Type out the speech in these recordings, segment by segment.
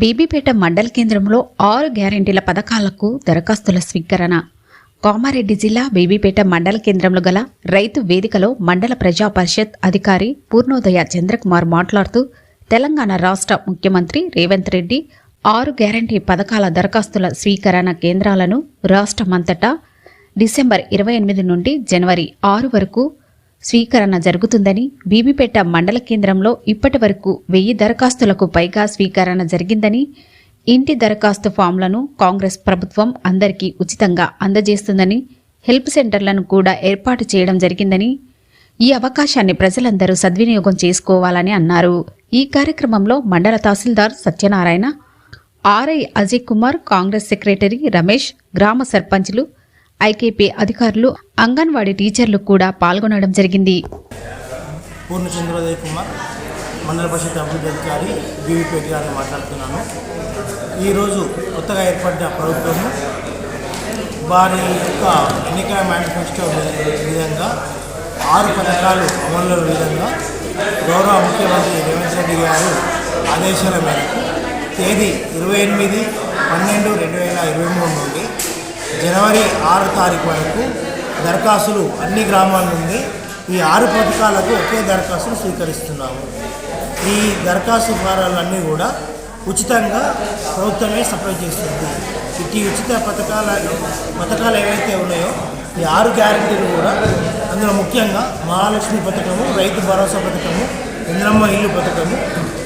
బీబీపేట మండల కేంద్రంలో ఆరు గ్యారెంటీల పథకాలకు దరఖాస్తుల స్వీకరణ. కామారెడ్డి జిల్లా బీబీపేట మండల కేంద్రంలో గల రైతు వేదికలో మండల ప్రజా పరిషత్ అధికారి పూర్ణోదయ చంద్రకుమార్ మాట్లాడుతూ తెలంగాణ రాష్ట్ర ముఖ్యమంత్రి రేవంత్ రెడ్డి ఆరు గ్యారంటీ పథకాల దరఖాస్తుల స్వీకరణ కేంద్రాలను రాష్ట్రమంతటా డిసెంబర్ ఇరవై ఎనిమిది నుండి జనవరి ఆరు వరకు స్వీకరణ జరుగుతుందని బీబీపేట మండల కేంద్రంలో ఇప్పటి వరకు వెయ్యి దరఖాస్తులకు పైగా స్వీకరణ జరిగిందని ఇంటి దరఖాస్తు ఫామ్లను కాంగ్రెస్ ప్రభుత్వం అందరికీ ఉచితంగా అందజేస్తుందని హెల్ప్ సెంటర్లను కూడా ఏర్పాటు చేయడం జరిగిందని ఈ అవకాశాన్ని ప్రజలందరూ సద్వినియోగం చేసుకోవాలని అన్నారు. ఈ కార్యక్రమంలో మండల tahsildar Satyanarayana RI Ajay Kumar Congress secretary Ramesh గ్రామ సర్పంచ్లు ఐకేపీ అధికారులు అంగన్వాడీ టీచర్లు కూడా పాల్గొనడం జరిగింది. పూర్ణచంద్రోదయ్ కుమార్ మండల పరిషత్ అభివృద్ధి అధికారి బీవీపేట గారిని మాట్లాడుతున్నాను. ఈరోజు కొత్తగా ఏర్పడిన ప్రభుత్వము వారి యొక్క ఎన్నికల మేనిఫెస్టో విధంగా ఆరు పథకాలు అమల్లో విధంగా గౌరవ ముఖ్యమంత్రి రేవంత్ రెడ్డి గారు ఆదేశాల మేరకు తేదీ ఇరవై ఎనిమిది పన్నెండు రెండు వేల ఇరవై మూడు నుండి జనవరి ఆరు తారీఖు వరకు దరఖాస్తులు అన్ని గ్రామాల నుండి ఈ ఆరు పథకాలకు ఒకే దరఖాస్తులు స్వీకరిస్తున్నాము. ఈ దరఖాస్తు ఫారాలన్నీ కూడా ఉచితంగా ప్రభుత్వమే సప్లై చేస్తుంది. ఇటు ఉచిత పథకాల పథకాలు ఏవైతే ఉన్నాయో ఈ ఆరు గ్యారెంటీలు కూడా అందులో ముఖ్యంగా మహాలక్ష్మి పథకము రైతు భరోసా పథకము ఇంద్రమ్మ ఇల్లు పథకము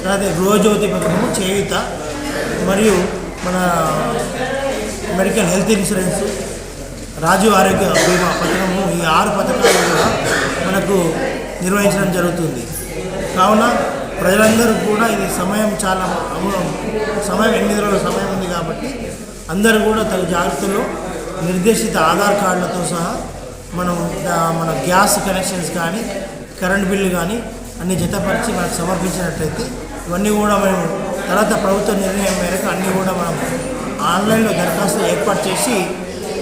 తర్వాత గృహజ్యోతి పథకము చేయుత మరియు మన మెడికల్ హెల్త్ ఇన్సూరెన్స్ రాజు ఆరోగ్య బీమా పథకము ఈ ఆరు పథకాలు కూడా మనకు నిర్వహించడం జరుగుతుంది. కావున ప్రజలందరూ కూడా ఇది సమయం చాలా అమూలం సమయం ఎనిమిది రోజుల సమయం ఉంది కాబట్టి అందరూ కూడా తగు జాగ్రత్తలు నిర్దేశిత ఆధార్ కార్డులతో సహా మనం మన గ్యాస్ కనెక్షన్స్ కానీ కరెంట్ బిల్లు కానీ అన్ని జతపరిచి మనకు సమర్పించినట్లయితే ఇవన్నీ కూడా మేము తర్వాత ప్రభుత్వ నిర్ణయం మేరకు అన్నీ కూడా మనం ఆన్లైన్లో దరఖాస్తు ఏర్పాటు చేసి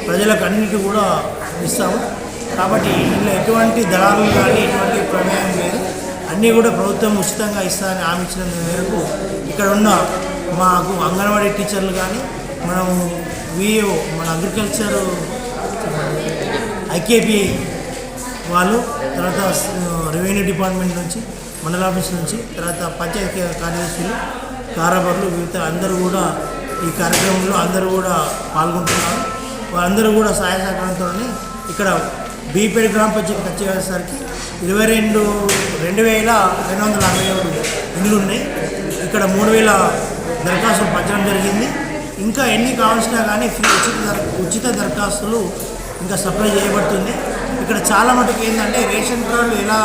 ప్రజలకు అన్నిటి కూడా ఇస్తాము. కాబట్టి ఇందులో ఎటువంటి దళాలు కానీ ఎటువంటి ప్రమేయం లేదు. అన్నీ కూడా ప్రభుత్వం ఉచితంగా ఇస్తారని హామీ ఇచ్చిన మేరకు ఇక్కడ ఉన్న మాకు అంగన్వాడీ టీచర్లు కానీ మనము విఏఓ మన అగ్రికల్చర్ ఐకేపీ వాళ్ళు తర్వాత రెవెన్యూ డిపార్ట్మెంట్ నుంచి మండల ఆఫీస్ నుంచి తర్వాత పంచాయతీ కార్యదర్శులు కారాబర్లు వివిధ అందరూ కూడా ఈ కార్యక్రమంలో అందరూ కూడా పాల్గొంటున్నారు. వారందరూ కూడా సహాయ సహకారంతో ఇక్కడ బీపేడ్ గ్రామ పంచాయతీకి వచ్చేసరికి ఇరవై రెండు రెండు వేల రెండు వందల అరవై ఏడు ఇండ్లు ఉన్నాయి. ఇక్కడ మూడు వేల దరఖాస్తులు పంచడం జరిగింది. ఇంకా ఎన్ని కావాల్సినా కానీ ఫ్రీ ఉచిత ఉచిత దరఖాస్తులు ఇంకా సప్లై చేయబడుతుంది. ఇక్కడ చాలా మటుకు ఏంటంటే రేషన్ కార్డులు ఎలా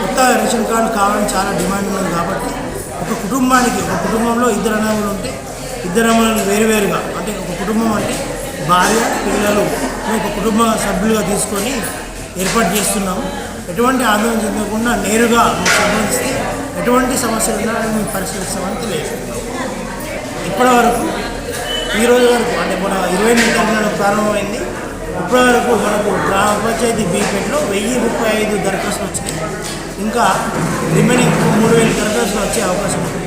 కొత్త రేషన్ కార్డు కావాలని చాలా డిమాండ్ ఉంది కాబట్టి ఒక కుటుంబానికి ఒక కుటుంబంలో ఇద్దరు అనేవాళ్ళు ఉంటే ఇద్దరు అమ్మలను వేరువేరుగా అంటే ఒక కుటుంబం అంటే భార్య పిల్లలు ఒక కుటుంబ సభ్యులుగా తీసుకొని ఏర్పాటు చేస్తున్నాము. ఎటువంటి ఆందోళన చెందకుండా నేరుగా మీకు సంబంధిస్తే ఎటువంటి సమస్యలు ఉన్నా మేము పరిశీలిస్తామని తెలియజేస్తున్నాం. ఇప్పటి వరకు ఈరోజు వరకు అంటే మన ఇరవై ఎనిమిది తారీఖున ప్రారంభమైంది. ఇప్పటి వరకు మనకు గ్రామ పంచాయతీ బీపేట్లో వెయ్యి ముప్పై ఐదు దరఖాస్తులు వచ్చినాయి. ఇంకా రిమైనింగ్ మూడు వేల దరఖాస్తులు వచ్చే అవకాశం ఉంది.